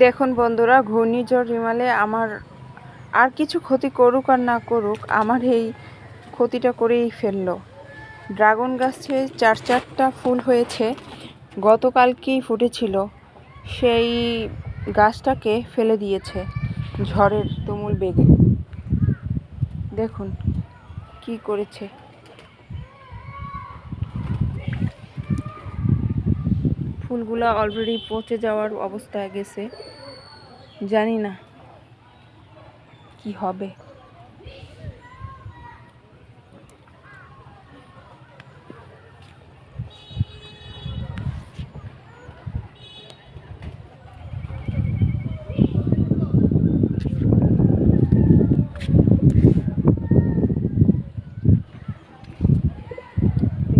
দেখুন বন্ধুরা, ঘূর্ণিঝড় রিমালে আমার আর কিছু ক্ষতি করুক আর না করুক, আমার এই ক্ষতিটা করেই ফেলল। ড্রাগন গাছে চার চারটা ফুল হয়েছে, গতকালকেই ফুটেছিল। সেই গাছটাকে ফেলে দিয়েছে ঝড়ের তুমুল বেগে। দেখুন কি করেছে। ফুলগুলা অলরেডি পচে যাওয়ার অবস্থায় গেছে। জানি না কি হবে।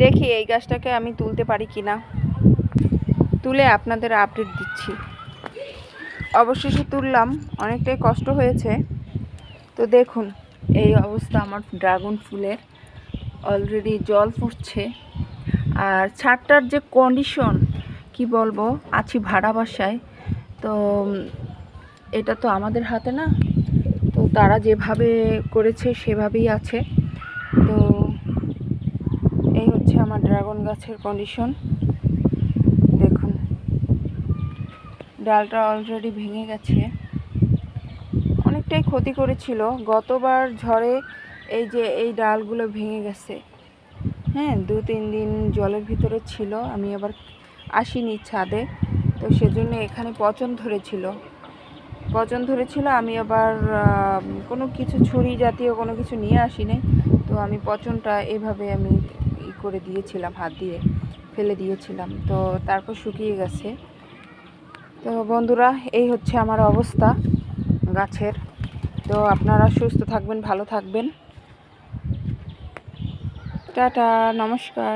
দেখি এই গাছটাকে আমি তুলতে পারি কিনা। তুলে আপনাদের আপডেট দিচ্ছি। অবশেষে তুললাম, অনেকটাই কষ্ট হয়েছে। তো দেখুন, এই অবস্থা আমার ড্রাগন ফুলের। অলরেডি জল ফুটছে। আর ছাদটার যে কন্ডিশন কি বলব, আছি ভাড়া বাসায়। তো, এটা তো আমাদের হাতে না। তো তারা যেভাবে করেছে, সেভাবেই আছে। তো, এই হচ্ছে আমার ড্রাগন গাছের কন্ডিশন দেখুন ডালটা অলরেডি ভেঙে গেছে। অনেকটাই ক্ষতি করেছিল। গতবার ঝড়ে এই যে এই ডালগুলো ভেঙে গেছে। হ্যাঁ দু তিন দিন জলের ভিতরে ছিল। আমি আবার আসিনি ছাদে। তো সেজন্য এখানে পচন ধরেছিল। পচন ধরেছিল, আমি আবার কোনো কিছু ছুরি জাতীয় কোনো কিছু নিয়ে আসিনি। তো আমি পচনটা এভাবে আমি ই করে দিয়েছিলাম, হাত দিয়ে ফেলে দিয়েছিলাম। তো তারপর শুকিয়ে গেছে। তো বন্ধুরা, এই হচ্ছে আমার অবস্থা গাছের। তো আপনারা সুস্থ থাকবেন, ভালো থাকবেন। টাটা, নমস্কার।